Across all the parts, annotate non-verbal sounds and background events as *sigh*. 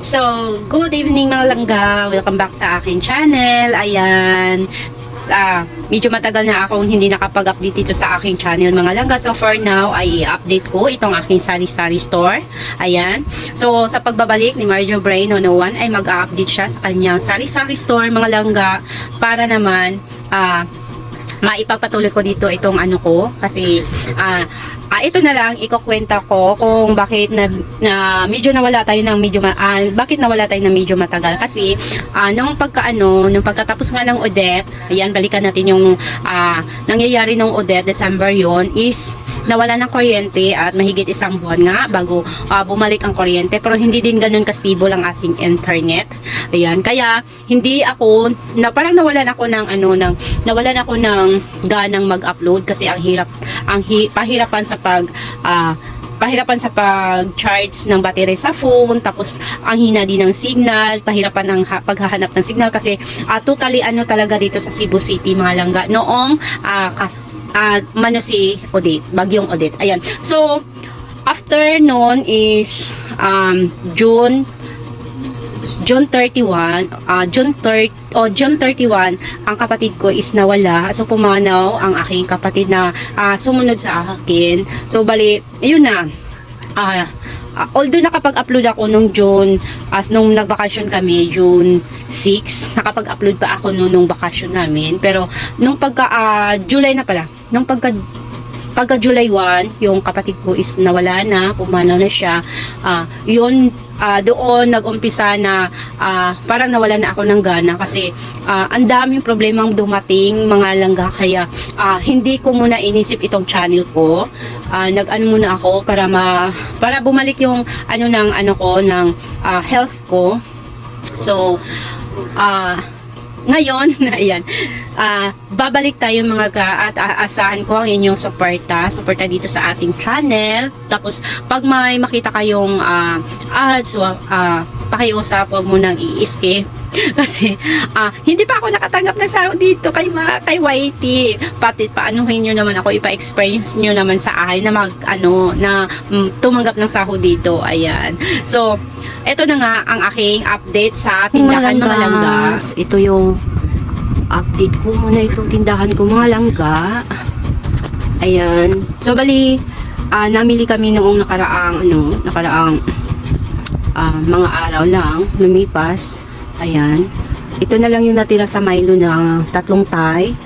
So, good evening mga langga. Welcome back sa akin channel. Ayan. Ah, medyo matagal na akong hindi nakapag-update dito sa aking channel mga langga. So, for now, ay i-update ko itong aking sari-sari store. Ayan. So, sa pagbabalik ni Marjo Brain 101 ay mag-update siya sa kanyang sari-sari store mga langga para naman ah, maipagpatuloy ko dito itong ano ko kasi ah ah, ito na lang ikukwenta ko kung bakit na, na medyo nawala tayo ng medyo ma- ah, bakit nawala tayo ng medyo matagal. Kasi ah, nung pagkaano nung pagkatapos nga ng Odette ayan balikan natin yung ah, nangyayari ng Odette December yon is nawala ng kuryente at mahigit isang buwan nga bago ah, bumalik ang kuryente. Pero hindi din ganun ka-stable ang ating internet ayan kaya hindi ako na parang nawalan ako ng ano ng nawalan ako ng ganang mag-upload kasi ang hirap ang hi, pahirapan sa pag ah, pahirapan sa pag-charge ng battery sa phone tapos ang hina din ng signal pahirapan ng ha- paghahanap ng signal kasi ah, totally ano talaga dito sa Cebu City mga langga noong ka, ah, mano si Odette bagyong Odette. Ayan. So after noon is um, June June 31, ah June 30, o June 31, ang kapatid ko is nawala. So pumanaw ang aking kapatid na ah, sumunod sa akin. So bali, ayun na. Ah, ah, although nakapag-upload ako nung June, as nung nagbakasyon kami, June 6, nakapag-upload pa ako nung, nung bakasyon namin. Pero nung pagka ah, July na pala, nung pagka pagka July 1, yung kapatid ko is nawala na, pumanaw na siya. Ah, yun, ah, doon nag-umpisa na ah, parang nawala na ako ng gana kasi ah, ang daming problemang dumating mga langga kaya ah, hindi ko muna inisip itong channel ko. Ah, nag-ano muna ako para ma para bumalik yung ano ng ano ko ng ah, health ko. So, ah ngayon, *laughs* ayan, ah, babalik tayo mga ka at aasahan ko ang inyong suporta, suporta dito sa ating channel. Tapos, pag may makita kayong ah, ads, wa- ah, pakiusap, huwag mo nang i-skip. *laughs* Kasi, ah, hindi pa ako nakatanggap na sahod dito kay, mga, kay YT. Pati, paanuhin nyo naman ako, ipa-experience nyo naman sa akin na mag, ano, na mm, tumanggap ng sahod dito. Ayan. So, ito na nga ang aking update sa tindahan mga langga. Ito yung update ko muna itong tindahan ko mga langga. Ayan. So, bali, ah, namili kami noong nakaraang, ano, nakaraang ah, mga araw lang, lumipas. Ayan. Ito na lang yung natira sa Milo na tatlong tay.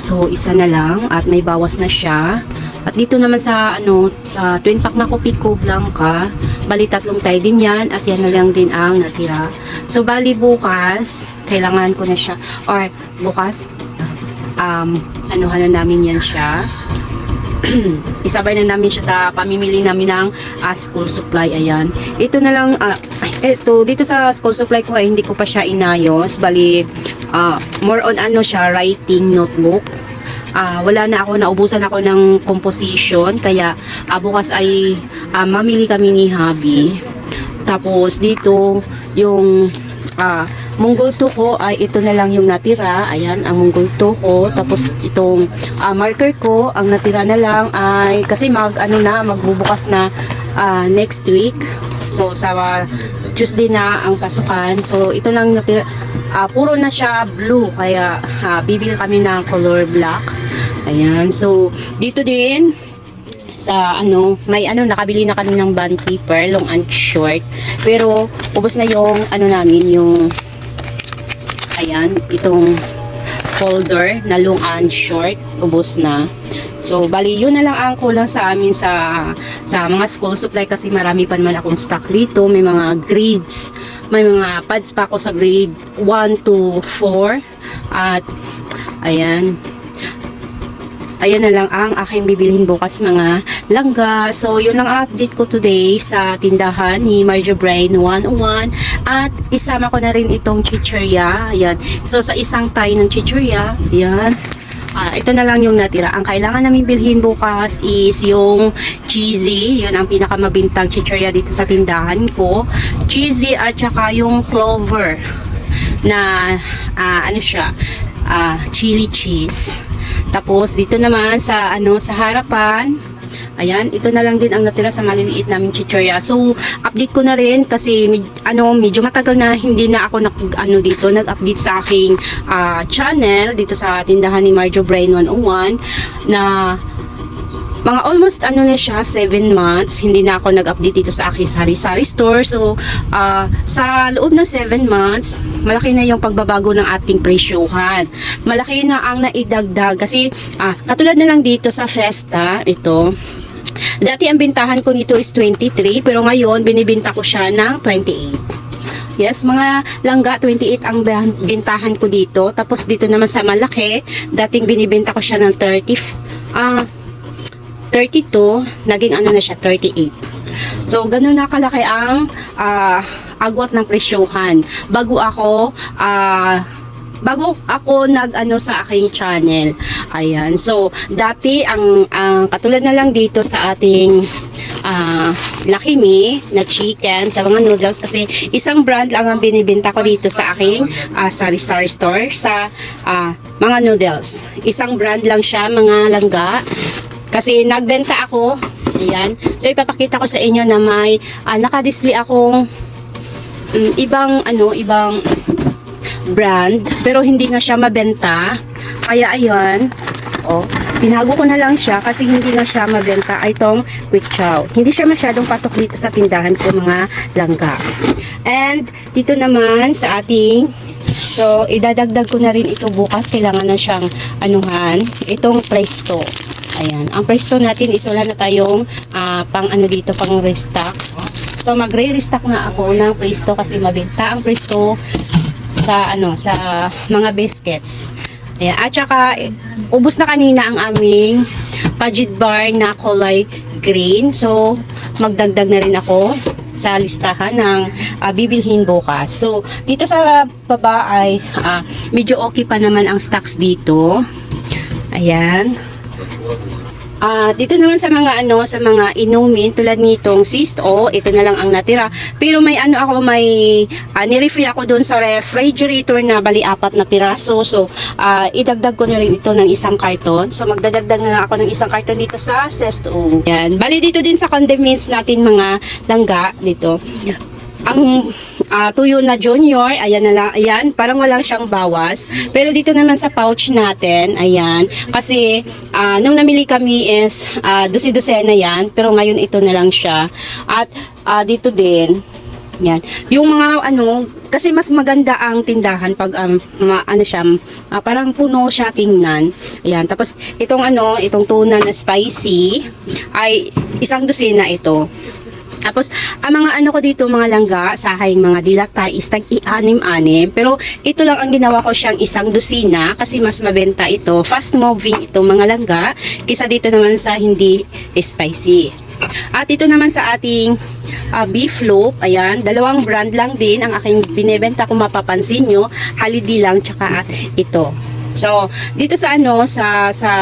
So, isa na lang at may bawas na siya. At dito naman sa ano sa twin pack na kopi ko blanca, bali tatlong tay din 'yan at yan na lang din ang natira. So bali bukas, kailangan ko na siya or bukas um anuhan na namin yan siya. *clears throat* Isabay na namin siya sa pamimili namin ng ah, school supply ayan. Ito na lang ah, ito dito sa school supply ko ay hindi ko pa siya inayos. Bali ah, more on ano siya writing notebook ah, wala na ako, naubusan ako ng composition, kaya ah, bukas ay ah, mamili kami ni Habi. Tapos dito, yung ah, munggol to ko ay ito na lang yung natira. Ayan, ang munggol to ko. Tapos itong ah, marker ko, ang natira na lang ay, kasi mag, ano na, magbubukas na ah, next week. So, sa Tuesday na ang pasukan. So, ito lang natira. ah, puro na siya blue. Kaya, ah, bibili kami ng color black. Ayan. So, dito din, sa ano, may ano, nakabili na kami ng band paper, long and short. Pero, ubos na yung, ano namin, yung, ayan, itong folder na long and short, ubos na. So, bali, yun na lang ang kulang sa amin sa sa mga school supply kasi marami pa naman akong stock dito. May mga grades, may mga pads pa ako sa grade 1 to 4. At, ayan, ayan na lang ang aking bibilhin bukas mga langga. So, yun ang update ko today sa tindahan ni Marjo Brain 101. At isama ko na rin itong chichirya. Ayan. So, sa isang tayo ng chichirya, ayan. Ito na lang yung natira. Ang kailangan namin bilhin bukas is yung cheesy. Yun ang pinakamabintang chichirya dito sa tindahan ko. Cheesy at saka yung clover na ah, ano siya, ah, chili cheese. Tapos dito naman sa ano sa harapan Ayan, ito na lang din ang natira sa maliliit naming chichirya. So, update ko na rin kasi med- ano, medyo matagal na hindi na ako nag, ano dito, nag-update sa aking ah, channel dito sa tindahan ni Marjo Brain 101 na mga almost ano na siya, 7 months, hindi na ako nag-update dito sa aking sari-sari store. So, ah, sa loob ng 7 months, malaki na yung pagbabago ng ating presyohan. Malaki na ang naidagdag kasi ah, katulad na lang dito sa Festa, ito, Dati ang bintahan ko nito is 23 pero ngayon binibenta ko siya ng 28. Yes, mga langga 28 ang bintahan ko dito. Tapos dito naman sa malaki, dating binibenta ko siya ng 30 ah 32, naging ano na siya 38. So ganun na kalaki ang ah, agwat ng presyohan. Bago ako ah bago ako nag ano sa aking channel. Ayan. So, dati ang, ang katulad na lang dito sa ating ah Lucky Me na chicken sa mga noodles kasi isang brand lang ang binibenta ko dito sa aking ah, sari-sari store sa ah, mga noodles. Isang brand lang siya, mga langga. Kasi nagbenta ako. Ayan. So, ipapakita ko sa inyo na may ah, naka-display akong mm, ibang ano, ibang brand pero hindi nga siya mabenta. Kaya ayan. Oh tinago ko na lang siya kasi hindi na siya mabenta. Ay itong quick chow. Hindi siya masyadong patok dito sa tindahan ko mga langga. And dito naman sa ating so idadagdag ko na rin ito bukas. Kailangan na siyang anuhan. Itong presto ayan ang presto natin is wala na tayong ah, pang ano dito pang restock so magre-restock na ako ng presto kasi mabenta ang presto sa ano sa mga biscuits. Ayan. At saka ubos na kanina ang aming budget bar na kulay green. So magdagdag na rin ako sa listahan ng ah, bibilhin bukas. So dito sa baba ay ah, medyo okay pa naman ang stocks dito. Ayan. Ah, dito naman sa mga ano, sa mga inumin tulad nitong Sisto, ito na lang ang natira. Pero may ano ako, may ah, nirefill ako doon sa refrigerator na bali apat na piraso. So, ah, idagdag ko na rin ito ng isang karton. So, magdadagdag na ako ng isang karton dito sa Sesto. Yan. Bali dito din sa condiments natin mga langga dito. Ang ah, tuyo na junior, ayan na lang, ayan, parang wala siyang bawas. Pero dito naman sa pouch natin, ayan, kasi ah, nung namili kami is ah, dusi-dosena yan, pero ngayon ito na lang siya. At ah, dito din, yan. Yung mga ano, kasi mas maganda ang tindahan pag um, ma, ano siya, ah, parang puno siya tingnan. Ayan. Tapos itong ano, itong tuna na spicy ay isang dosina ito. Tapos, ang mga ano ko dito, mga langga, sa aking mga dilata is tag i-anim-anim. Pero, ito lang ang ginawa ko siyang isang dosina kasi mas mabenta ito. Fast moving ito, mga langga, kisa dito naman sa hindi spicy. At ito naman sa ating ah, beef loaf, ayan, dalawang brand lang din ang aking binebenta kung mapapansin nyo, halidi lang, tsaka ito. So, dito sa ano, sa, sa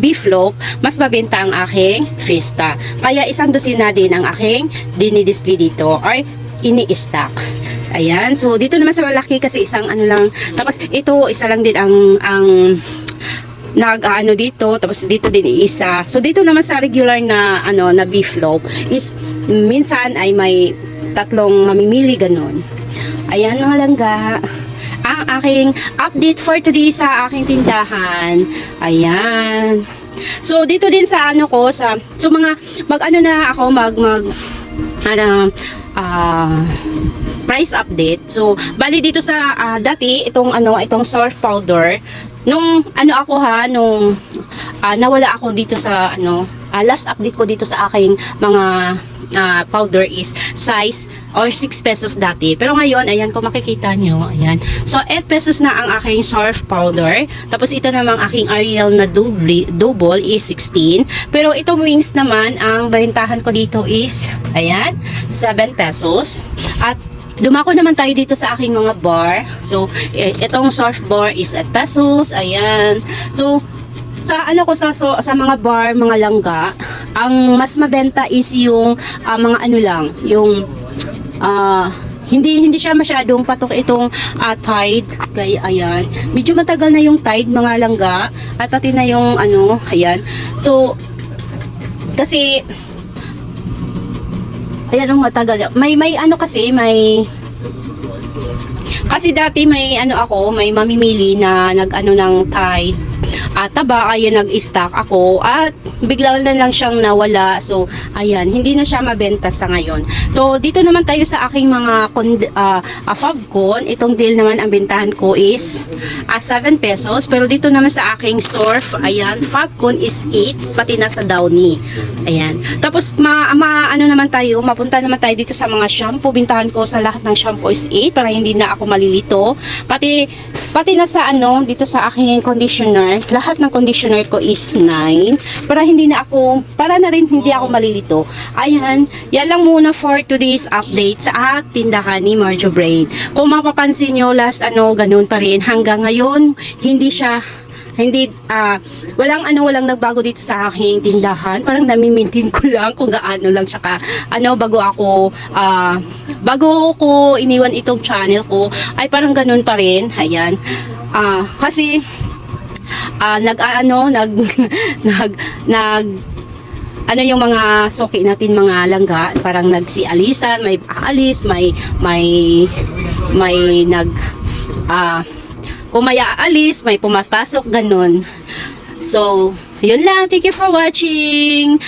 beef loaf, mas mabenta ang aking Fiesta. Kaya isang dosina din ang aking dinidisplay dito or ini-stock. Ayan. So, dito naman sa malaki kasi isang ano lang. Tapos, ito, isa lang din ang, ang nag ano dito tapos dito din isa so dito naman sa regular na ano na beef loaf is minsan ay may tatlong mamimili ganun ayan mga langga ang aking update for today sa aking tindahan ayan so dito din sa ano ko sa so mga mag ano na ako mag mag ano ah price update. So, bali dito sa ah, dati itong ano, itong surf powder nung ano ako ha, nung ah, nawala ako dito sa ano, ah, last update ko dito sa aking mga ah, powder is size or 6 pesos dati. Pero ngayon, ayan kung makikita nyo, ayan. So, 8 pesos na ang aking surf powder. Tapos ito namang aking Ariel na double, double is 16. Pero itong wings naman, ang bahintahan ko dito is, ayan, 7 pesos. At Dumako naman tayo dito sa aking mga bar. So, eh, itong surf bar is at pesos. Ayan. So, sa ano ko sa so, sa mga bar, mga langga, ang mas mabenta is yung ah, mga ano lang, yung ah hindi hindi siya masyadong patok itong ah, Tide. Kay ayan. Medyo matagal na yung Tide mga langga at pati na yung ano ayan. So Kasi, ayan ang matagal. May, may ano kasi, may, kasi dati may ano ako, may mamimili na nag-ano ng Tide at taba kaya nag-stock ako. At bigla na lang siyang nawala. So ayan hindi na siya mabenta sa ngayon. So dito naman tayo sa aking mga kond- ah, ah, Favcon itong deal naman ang bentahan ko is ah, 7 pesos. Pero dito naman sa aking surf ayan Favcon is 8 pati na sa Downy. Ayan. Tapos ma, ma ano naman tayo mapunta naman tayo dito sa mga shampoo. Bintahan ko sa lahat ng shampoo is 8 para hindi na ako malilito. Pati pati na sa ano dito sa aking conditioner lahat ng conditioner ko is 9 para hindi na ako para na rin hindi ako malilito. Ayan yan lang muna for today's update sa at tindahan ni Marjo Brain. Kung mapapansin nyo last ano ganun pa rin. Hanggang ngayon hindi siya hindi ah walang ano walang nagbago dito sa aking tindahan. Parang namimintin ko lang kung gaano lang saka ano bago ako ah bago ko iniwan itong channel ko. Ay parang ganun pa rin. Ayan. Ah kasi ah nag ano nag *laughs* nag nag ano yung mga soki natin mga langga parang nagsialisan may aalis may may may nag ah kung may aalis may pumapasok ganun. So yun lang. Thank you for watching